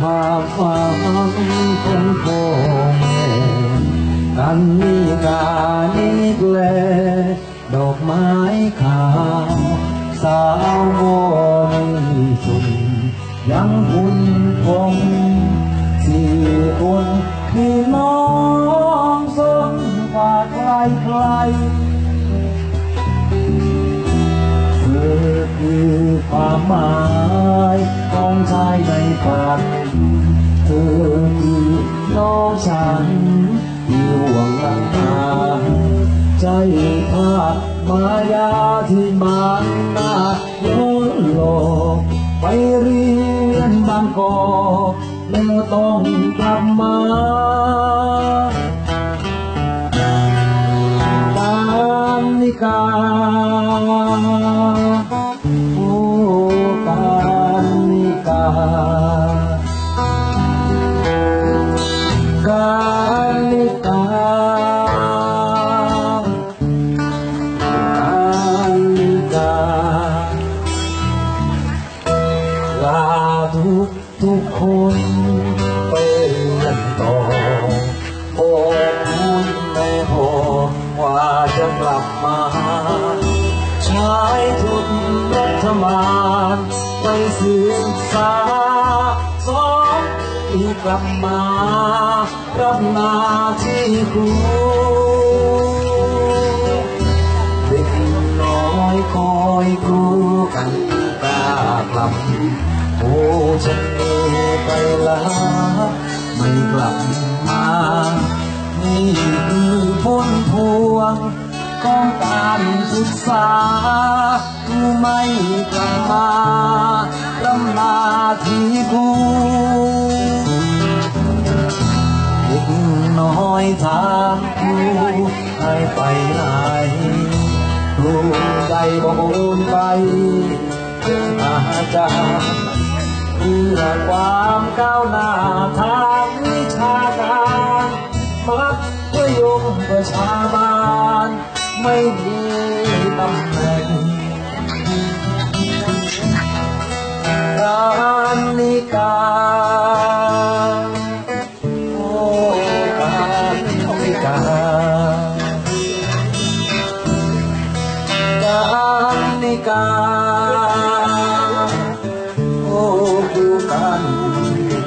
ความฝันคนโคงกันนิกานิกเลดอกไม้ขาวสาวโมมีสุนยังคุณคงสี่คนคือน้องสนฝากไกลไกล น้องฉันที่ห่วงลังมาใจพามายาที่มันนาโยนโลกไปเรียนบางกอกแล้วต้องกลับมาการนิกา การนิกาการนิกาลาทุกทุกคนไปเรียนต่อโอ้คุณแม่พอว่าจะกลับมาชายทุนรัฐบาลไปศึกษาสองปี กลับมารับหน้าที่ครูเด็กน้อยคอยกูกันตากลับโอ้ฉันเอไปลาไม่กลับมา นี่คือผลพวงของการศึกษากูไม่กลับมาลำลาที่กู ถามครูให้ไปไหนรูใจบอกโอนไปอาจารย์เพื่อความก้าวหน้าทางวิชาการมัธยมประชาบาลไม่มีตำแหน่ง การนิ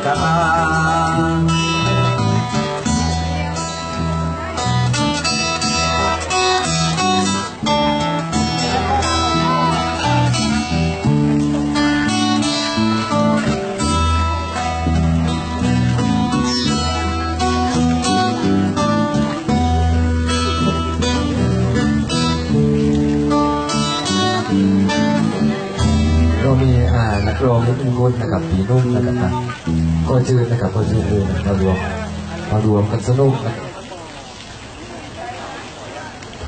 มีอ่านักร้องนิดนึงคนนะครับผีนุ่มนะครับก็จืดนะครับก็จืดเลยมารวมมารวมกันสนุกนะครับ